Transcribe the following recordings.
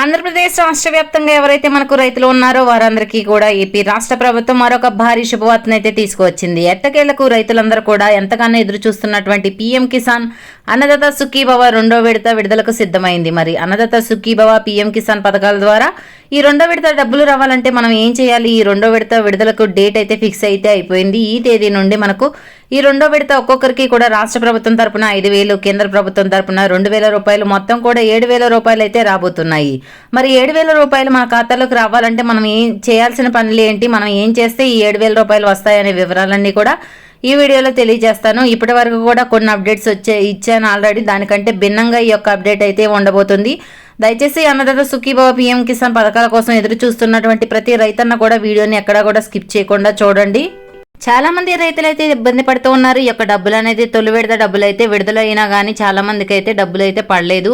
ఆంధ్రప్రదేశ్ రాష్ట్ర వ్యాప్తంగా ఎవరైతే మనకు రైతులు ఉన్నారో వారందరికీ కూడా ఏపీ రాష్ట్ర ప్రభుత్వం మరొక భారీ శుభవార్తను అయితే తీసుకువచ్చింది. ఎట్టకేలకు రైతులందరూ కూడా ఎంతగానో ఎదురు చూస్తున్నటువంటి పీఎం కిసాన్ అన్నదాత సుఖీభవ రెండో విడత విడుదలకు సిద్ధమైంది. మరి అన్నదాత సుఖీభవ పీఎం కిసాన్ పథకాల ద్వారా ఈ రెండో విడత డబ్బులు రావాలంటే మనం ఏం చేయాలి? ఈ రెండో విడత విడుదలకు డేట్ అయితే ఫిక్స్ అయితే అయిపోయింది. ఈ తేదీ నుండి మనకు ఈ రెండో విడత ఒక్కొక్కరికి కూడా రాష్ట్ర ప్రభుత్వం తరపున ఐదు వేలు కేంద్ర ప్రభుత్వం తరపున రెండు వేల రూపాయలు మొత్తం కూడా ఏడు వేల రూపాయలు అయితే రాబోతున్నాయి. మరి ఏడు వేల రూపాయలు మన ఖాతాలోకి రావాలంటే మనం ఏం చేయాల్సిన పనులు ఏంటి? మనం ఏం చేస్తే ఈ ఏడు వేల రూపాయలు వస్తాయనే వివరాలన్నీ కూడా ఈ వీడియోలో తెలియజేస్తాను. ఇప్పటి వరకు కూడా కొన్ని అప్డేట్స్ వచ్చే ఇచ్చాను ఆల్రెడీ. దానికంటే భిన్నంగా ఈ యొక్క అప్డేట్ అయితే ఉండబోతుంది. దయచేసి అన్నదాత సుఖీబాబు పిఎం కిసాన్ పథకాల కోసం ఎదురు చూస్తున్నటువంటి ప్రతి రైతన్న కూడా వీడియోని ఎక్కడా కూడా స్కిప్ చేయకుండా చూడండి. చాలా మంది రైతులైతే ఇబ్బంది పడుతూ ఉన్నారు. ఈ యొక్క డబ్బులు అనేది తొలి విడత డబ్బులు అయితే విడుదల అయినా కానీ చాలా మందికి అయితే డబ్బులు అయితే పడలేదు.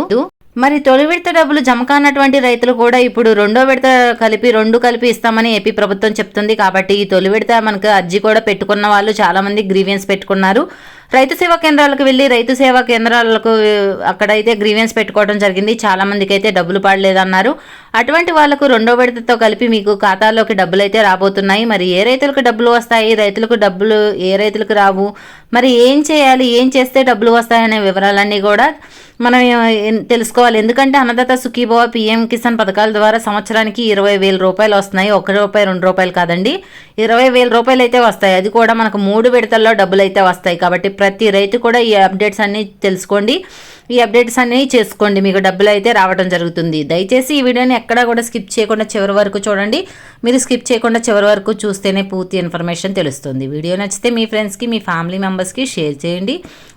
మరి తొలి విడత డబ్బులు జమ కానటువంటి రైతులు కూడా ఇప్పుడు రెండో విడత కలిపి రెండు కలిపి ఇస్తామని ఏపీ ప్రభుత్వం చెప్తుంది. కాబట్టి ఈ తొలి విడత మనకు అర్జీ కూడా పెట్టుకున్న వాళ్ళు చాలా మంది గ్రీవియన్స్ పెట్టుకున్నారు. రైతు సేవా కేంద్రాలకు వెళ్ళి రైతు సేవా కేంద్రాలకు అక్కడైతే గ్రీవెన్స్ పెట్టుకోవడం జరిగింది. చాలా మందికి అయితే డబ్బులు పడలేదన్నారు. అటువంటి వాళ్ళకు రెండో విడతతో కలిపి మీకు ఖాతాలోకి డబ్బులు అయితే రాబోతున్నాయి. మరి ఏ రైతులకు డబ్బులు వస్తాయి? రైతులకు డబ్బులు ఏ రైతులకు రావు? మరి ఏం చేయాలి? ఏం చేస్తే డబ్బులు వస్తాయనే వివరాలన్నీ కూడా మనం తెలుసుకోవాలి. ఎందుకంటే అన్నదాత సుఖీభవ పిఎం కిసాన్ పథకాల ద్వారా సంవత్సరానికి ఇరవై వేల రూపాయలు వస్తున్నాయి. ఒక రూపాయి రెండు రూపాయలు కాదండి. ఇరవై వేల రూపాయలు అయితే వస్తాయి. అది కూడా మనకు మూడు విడతల్లో డబ్బులు అయితే వస్తాయి. కాబట్టి ప్రతి రైతు కూడా ఈ అప్డేట్స్ అన్ని తెలుసుకోండి. ఈ అప్డేట్స్ అన్నీ చేసుకోండి. మీకు డబ్బులు అయితే రావడం జరుగుతుంది. దయచేసి ఈ వీడియోని ఎక్కడా కూడా స్కిప్ చేయకుండా చివరి వరకు చూడండి. మీరు స్కిప్ చేయకుండా చివరి వరకు చూస్తేనే పూర్తి ఇన్ఫర్మేషన్ తెలుస్తుంది. వీడియో నచ్చితే మీ ఫ్రెండ్స్కి మీ ఫ్యామిలీ మెంబర్స్కి షేర్ చేయండి.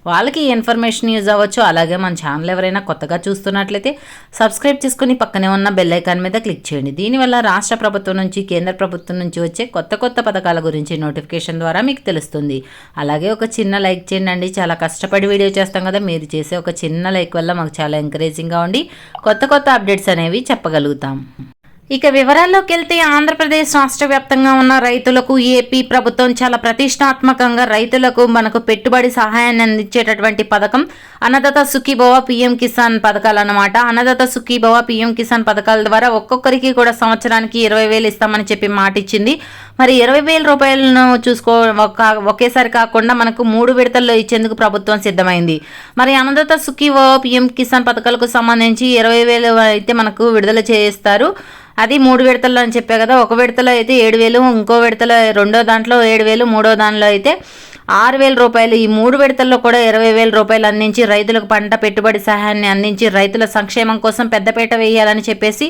వాళ్ళకి ఈ ఇన్ఫర్మేషన్ యూజ్ అవ్వచ్చు. అలాగే మన ఛానల్ ఎవరైనా కొత్తగా చూస్తున్నట్లయితే సబ్స్క్రైబ్ చేసుకుని పక్కనే ఉన్న బెల్ ఐకాన్ మీద క్లిక్ చేయండి. దీనివల్ల రాష్ట్ర ప్రభుత్వం నుంచి కేంద్ర ప్రభుత్వం నుంచి వచ్చే కొత్త కొత్త పథకాల గురించి నోటిఫికేషన్ ద్వారా మీకు తెలుస్తుంది. అలాగే ఒక చిన్న లైక్ చేయండి. చాలా కష్టపడి వీడియో చేస్తాం కదా. మీరు చేసే ఒక చిన్న లైక్ వల్ల మాకు చాలా ఎంకరేజింగ్గా ఉండి కొత్త కొత్త అప్డేట్స్ అనేవి చెప్పగలుగుతాం. ఇక వివరాల్లోకి వెళ్తే ఆంధ్రప్రదేశ్ రాష్ట్ర వ్యాప్తంగా ఉన్న రైతులకు ఏపీ ప్రభుత్వం చాలా ప్రతిష్టాత్మకంగా రైతులకు మనకు పెట్టుబడి సహాయాన్ని అందించేటటువంటి పథకం. అన్నదాత సుఖీభవ పీఎం కిసాన్ పథకాలు అన్నమాట. అన్నదాత సుఖీభవ పీఎం కిసాన్ పథకాల ద్వారా ఒక్కొక్కరికి కూడా సంవత్సరానికి ఇరవై వేలు ఇస్తామని చెప్పి మాట ఇచ్చింది. మరి ఇరవై వేల రూపాయలను చూసుకో ఒక ఒకేసారి కాకుండా మనకు మూడు విడతల్లో ఇచ్చేందుకు ప్రభుత్వం సిద్ధమైంది. మరి అన్నదాత సుఖీభవ పీఎం కిసాన్ పథకాలకు సంబంధించి ఇరవై వేలు అయితే మనకు విడుదల చేస్తారు. అది మూడు విడతల్లో అని చెప్పా కదా ఒక విడతలో అయితే ఏడు వేలు ఇంకో విడతలో రెండో దాంట్లో ఏడు వేలు మూడో దానిలో అయితే ఆరు వేల రూపాయలు. ఈ మూడు విడతల్లో కూడా ఇరవై వేల రూపాయలు అందించి రైతులకు పంట పెట్టుబడి సహాయాన్ని అందించి రైతుల సంక్షేమం కోసం పెద్దపీట వేయాలని చెప్పేసి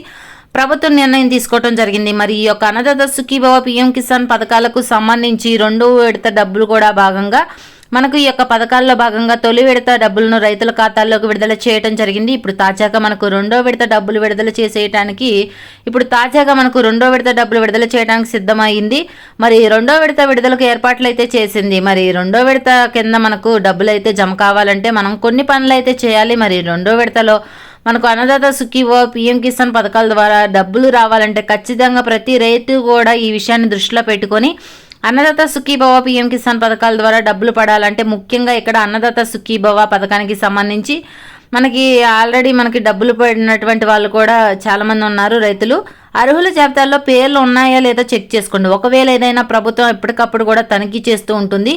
ప్రభుత్వం నిర్ణయం తీసుకోవడం జరిగింది. మరి ఈ యొక్క అన్నదాత సుఖీభవ పిఎం కిసాన్ పథకాలకు సంబంధించి రెండో విడత డబ్బులు కూడా భాగంగా మనకు ఈ యొక్క పథకాల్లో భాగంగా తొలి విడత డబ్బులను రైతుల ఖాతాల్లోకి విడుదల చేయడం జరిగింది. ఇప్పుడు తాజాగా మనకు రెండో విడత డబ్బులు విడుదల చేసేయటానికి ఇప్పుడు తాజాగా మనకు రెండో విడత డబ్బులు విడుదల చేయడానికి సిద్ధమైంది. మరి రెండో విడత విడుదలకు ఏర్పాట్లు అయితే చేసింది. మరి రెండో విడత కింద మనకు డబ్బులు అయితే జమ కావాలంటే మనం కొన్ని పనులు అయితే చేయాలి. మరి రెండో విడతలో మనకు అన్నదాత సుఖీవో పిఎం కిసాన్ పథకాల ద్వారా డబ్బులు రావాలంటే ఖచ్చితంగా ప్రతి రైతు కూడా ఈ విషయాన్ని దృష్టిలో పెట్టుకొని అన్నదాత సుఖీభవ పీఎం కిసాన్ పథకాల ద్వారా డబ్బులు పడాలంటే ముఖ్యంగా ఇక్కడ అన్నదాత సుఖీభవ పథకానికి సంబంధించి మనకి ఆల్రెడీ మనకి డబ్బులు పడినటువంటి వాళ్ళు కూడా చాలామంది ఉన్నారు రైతులు. అర్హుల జాబితాల్లో పేర్లు ఉన్నాయా లేదా చెక్ చేసుకోండి. ఒకవేళ ఏదైనా ప్రభుత్వం ఎప్పటికప్పుడు కూడా తనిఖీ చేస్తూ ఉంటుంది.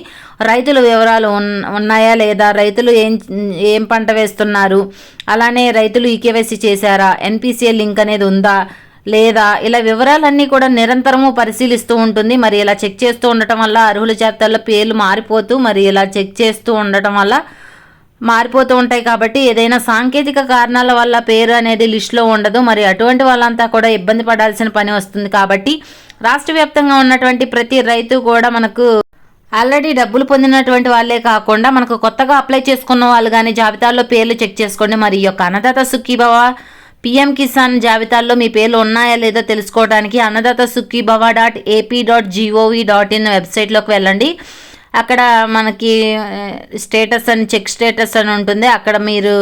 రైతుల వివరాలు ఉన్నాయా లేదా? రైతులు ఏం ఏం పంట వేస్తున్నారు? అలానే రైతులు ఈకేవైసీ చేశారా? ఎన్పిసిఎల్ లింక్ అనేది ఉందా? లేదా ఇలా వివరాలన్నీ కూడా నిరంతరము పరిశీలిస్తూ ఉంటుంది. మరి ఇలా చెక్ చేస్తూ ఉండటం వల్ల అర్హుల జాబితాలో పేర్లు మారిపోతూ మరి ఇలా చెక్ చేస్తూ ఉండటం వల్ల మారిపోతూ ఉంటాయి కాబట్టి ఏదైనా సాంకేతిక కారణాల వల్ల పేరు అనేది లిస్టులో ఉండదు. మరి అటువంటి వాళ్ళంతా కూడా ఇబ్బంది పడాల్సిన పని వస్తుంది కాబట్టి రాష్ట్ర వ్యాప్తంగా ఉన్నటువంటి ప్రతి రైతు కూడా మనకు ఆల్రెడీ డబ్బులు పొందినటువంటి వాళ్ళే కాకుండా మనకు కొత్తగా అప్లై చేసుకున్న వాళ్ళు కానీ జాబితాలో పేర్లు చెక్ చేసుకోండి. మరి ఈ యొక్క అన్నదాత సుఖీభవ పిఎం కిసాన్ జాబితాల్లో మీ పేర్లు ఉన్నాయా లేదో తెలుసుకోవడానికి Annadata Sukhibhava dot AP dot GOV dot in వెబ్సైట్లోకి వెళ్ళండి. అక్కడ మనకి స్టేటస్ అని చెక్ స్టేటస్ అని ఉంటుంది. అక్కడ మీరు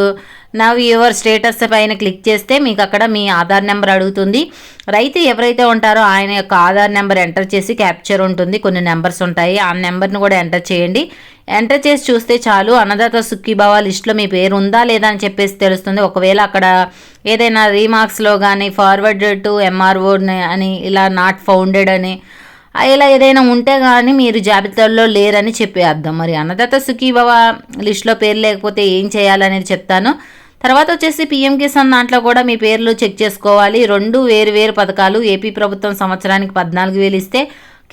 నవ్ యువర్ స్టేటస్ పైన క్లిక్ చేస్తే మీకు అక్కడ మీ ఆధార్ నెంబర్ అడుగుతుంది. రైతు ఎవరైతే ఉంటారో ఆయన యొక్క ఆధార్ నెంబర్ ఎంటర్ చేసి క్యాప్చర్ ఉంటుంది. కొన్ని నెంబర్స్ ఉంటాయి. ఆ నెంబర్ను కూడా ఎంటర్ చేయండి. ఎంటర్ చేసి చూస్తే చాలు అన్నదాత సుఖీభావ లిస్టులో మీ పేరు ఉందా లేదా అని చెప్పేసి తెలుస్తుంది. ఒకవేళ అక్కడ ఏదైనా రీమార్క్స్లో కానీ ఫార్వర్డ్ టు ఎంఆర్ఓ అని ఇలా నాట్ ఫౌండెడ్ అని ఇలా ఏదైనా ఉంటే కానీ మీరు జాబితాలో లేరని చెప్పేద్దాం మరి అన్నదాత సుఖీభవ లిస్ట్లో పేరు లేకపోతే ఏం చేయాలనేది చెప్తాను. తర్వాత వచ్చేసి పీఎం కిసాన్ దాంట్లో కూడా మీ పేర్లు చెక్ చేసుకోవాలి. రెండు వేరు వేరు పథకాలు ఏపీ ప్రభుత్వం సంవత్సరానికి పద్నాలుగు వేలు ఇస్తే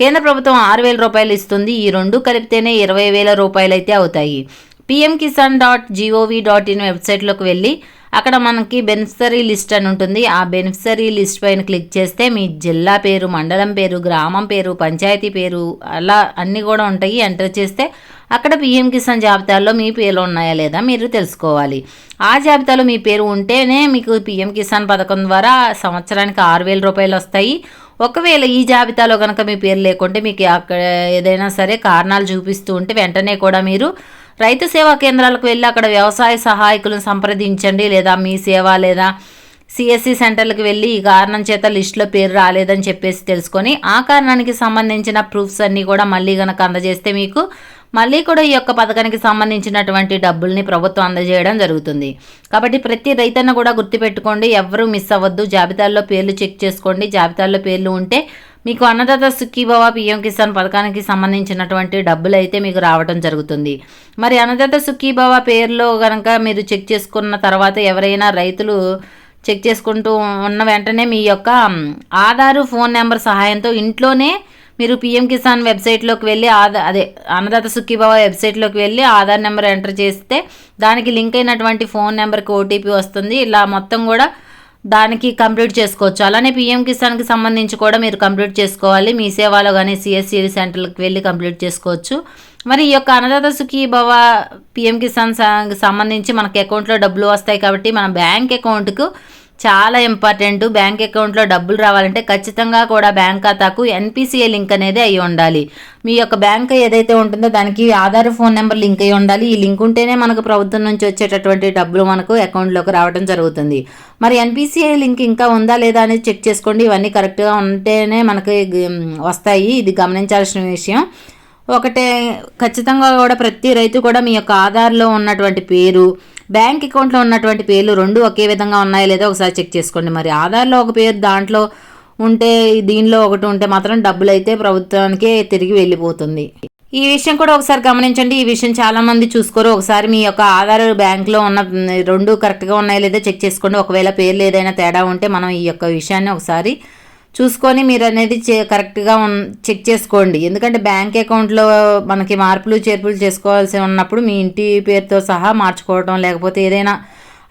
కేంద్ర ప్రభుత్వం ఆరు వేల రూపాయలు ఇస్తుంది. ఈ రెండు కలిపితేనే ఇరవై వేల రూపాయలు అయితే అవుతాయి. PM Kisan dot GOV dot in వెబ్సైట్లోకి వెళ్ళి అక్కడ మనకి బెనిఫిషరీ లిస్ట్ అని ఉంటుంది. ఆ బెనిఫిషరీ లిస్ట్ పైన క్లిక్ చేస్తే మీ జిల్లా పేరు మండలం పేరు గ్రామం పేరు పంచాయతీ పేరు అలా అన్నీ కూడా ఉంటాయి. ఎంటర్ చేస్తే అక్కడ పిఎం కిసాన్ జాబితాలో మీ పేర్లు ఉన్నాయా లేదా మీరు తెలుసుకోవాలి. ఆ జాబితాలో మీ పేరు ఉంటేనే మీకు పిఎం కిసాన్ పథకం ద్వారా సంవత్సరానికి ఆరు వేల రూపాయలు వస్తాయి. ఒకవేళ ఈ జాబితాలో కనుక మీ పేరు లేకుంటే మీకు అక్కడ ఏదైనా సరే కారణాలు చూపిస్తూ ఉంటే వెంటనే కూడా మీరు రైతు సేవా కేంద్రాలకు వెళ్ళి అక్కడ వ్యవసాయ సహాయకులను సంప్రదించండి లేదా మీ సేవ లేదా సిఎస్సి సెంటర్లకు వెళ్ళి ఈ కారణం చేత లిస్టులో పేరు రాలేదని చెప్పేసి తెలుసుకొని ఆ కారణానికి సంబంధించిన ప్రూఫ్స్ అన్నీ కూడా మళ్ళీ కనుక అందజేస్తే మీకు మళ్ళీ కూడా ఈ యొక్క పథకానికి సంబంధించినటువంటి డబ్బుల్ని ప్రభుత్వం అందజేయడం జరుగుతుంది. కాబట్టి ప్రతి రైతన్న కూడా గుర్తుపెట్టుకోండి ఎవరు మిస్ అవ్వద్దు. జాబితాల్లో పేర్లు చెక్ చేసుకోండి. జాబితాల్లో పేర్లు ఉంటే మీకు అన్నదాత సుఖీభవ పిఎం కిసాన్ పథకానికి సంబంధించినటువంటి డబ్బులు అయితే మీకు రావడం జరుగుతుంది. మరి అన్నదాత సుఖీభవ పేరులో కనుక మీరు చెక్ చేసుకున్న తర్వాత ఎవరైనా రైతులు చెక్ చేసుకుంటూ ఉన్న వెంటనే మీ యొక్క ఆధారు ఫోన్ నెంబర్ సహాయంతో ఇంట్లోనే మీరు పిఎం కిసాన్ వెబ్సైట్లోకి వెళ్ళి ఆధార్ అదే అన్నదాత సుఖీభావ వెబ్సైట్లోకి వెళ్ళి ఆధార్ నెంబర్ ఎంటర్ చేస్తే దానికి లింక్ అయినటువంటి ఫోన్ నెంబర్కి ఓటీపీ వస్తుంది. ఇలా మొత్తం కూడా దానికి కంప్లీట్ చేసుకోవచ్చు. అలానే పిఎం కిసాన్కి సంబంధించి కూడా మీరు కంప్లీట్ చేసుకోవాలి. మీ సేవలో కానీ సిఎస్సి సెంటర్కి వెళ్ళి కంప్లీట్ చేసుకోవచ్చు. మరి ఈ యొక్క అన్నదాత సుఖీభవ పిఎం కిసాన్ సంబంధించి మనకి అకౌంట్లో డబ్బులు వస్తాయి కాబట్టి మన బ్యాంక్ అకౌంట్కు చాలా ఇంపార్టెంట్ బ్యాంక్ అకౌంట్లో డబ్బులు రావాలంటే ఖచ్చితంగా కూడా బ్యాంక్ ఖాతాకు ఎన్పిసిఏ లింక్ అనేది అయి ఉండాలి. మీ యొక్క బ్యాంక్ ఏదైతే ఉంటుందో దానికి ఆధార్ ఫోన్ నెంబర్ లింక్ అయి ఉండాలి. ఈ లింక్ ఉంటేనే మనకు ప్రభుత్వం నుంచి వచ్చేటటువంటి డబ్బులు మనకు అకౌంట్లోకి రావడం జరుగుతుంది. మరి ఎన్పిసిఐ లింక్ ఇంకా ఉందా లేదా అనేది చెక్ చేసుకోండి. ఇవన్నీ కరెక్ట్గా ఉంటేనే మనకి వస్తాయి. ఇది గమనించాల్సిన విషయం. ఒకటే ఖచ్చితంగా కూడా ప్రతి రైతు కూడా మీ యొక్క ఆధార్లో ఉన్నటువంటి పేరు బ్యాంక్ అకౌంట్లో ఉన్నటువంటి పేర్లు రెండు ఒకే విధంగా ఉన్నాయో లేదో ఒకసారి చెక్ చేసుకోండి. మరి ఆధార్లో ఒక పేరు దాంట్లో ఉంటే దీనిలో ఒకటి ఉంటే మాత్రం డబ్బులు అయితే ప్రభుత్వానికే తిరిగి వెళ్ళిపోతుంది. ఈ విషయం కూడా ఒకసారి గమనించండి. ఈ విషయం చాలా మంది చూసుకోరు. ఒకసారి మీ యొక్క ఆధార్ బ్యాంక్లో ఉన్న రెండు కరెక్ట్గా ఉన్నాయో లేదో చెక్ చేసుకోండి. ఒకవేళ పేర్లు ఏదైనా తేడా ఉంటే మనం ఈ యొక్క విషయాన్ని ఒకసారి చూసుకొని మీరు అనేది కరెక్ట్గా చెక్ చేసుకోండి. ఎందుకంటే బ్యాంక్ అకౌంట్లో మనకి మార్పులు చేర్పులు చేసుకోవాల్సి ఉన్నప్పుడు మీ ఇంటి పేరుతో సహా మార్చుకోవడం లేకపోతే ఏదైనా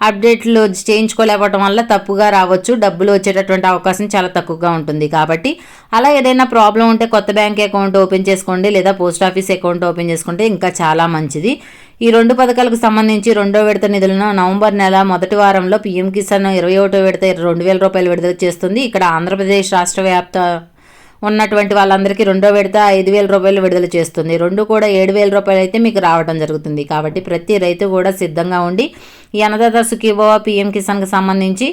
అప్డేట్లు చేయించుకోలేకపోవడం వల్ల తప్పుగా రావచ్చు. డబ్బులు వచ్చేటటువంటి అవకాశం చాలా తక్కువగా ఉంటుంది కాబట్టి. అలా ఏదైనా ప్రాబ్లం ఉంటే కొత్త బ్యాంక్ అకౌంట్ ఓపెన్ చేసుకోండి లేదా పోస్ట్ ఆఫీస్ అకౌంట్ ఓపెన్ చేసుకుంటే ఇంకా చాలా మంచిది. ఈ రెండు పథకాలకు సంబంధించి రెండో విడత నిధులను నవంబర్ నెల మొదటి వారంలో పీఎం కిసాన్ ఇరవై ఒకటో విడత రెండు వేల రూపాయలు విడుదల చేస్తుంది. ఇక్కడ ఆంధ్రప్రదేశ్ రాష్ట్ర వ్యాప్త ఉన్నటువంటి వాళ్ళందరికీ రెండో విడత ఐదు వేల రూపాయలు విడుదల చేస్తుంది. రెండు కూడా ఏడు వేల రూపాయలు అయితే మీకు రావడం జరుగుతుంది. కాబట్టి ప్రతి రైతు కూడా సిద్ధంగా ఉండి ఈ అన్నదాత సుఖీభవ పిఎం కిసాన్కి సంబంధించి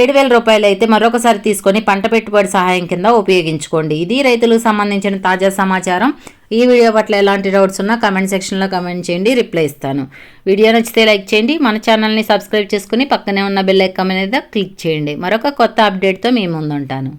ఏడు వేల రూపాయలు అయితే మరొకసారి తీసుకొని పంట పెట్టుబడి సహాయం కింద ఉపయోగించుకోండి. ఇది రైతులకు సంబంధించిన తాజా సమాచారం. ఈ వీడియో పట్ల ఎలాంటి డౌట్స్ ఉన్నా కమెంట్ సెక్షన్లో కమెంట్ చేయండి. రిప్లై ఇస్తాను. వీడియో నచ్చితే లైక్ చేయండి. మన ఛానల్ని సబ్స్క్రైబ్ చేసుకుని పక్కనే ఉన్న బెల్ ఐకాన్ మీద క్లిక్ చేయండి. మరొక కొత్త అప్డేట్తో మీ ముందుంటాను.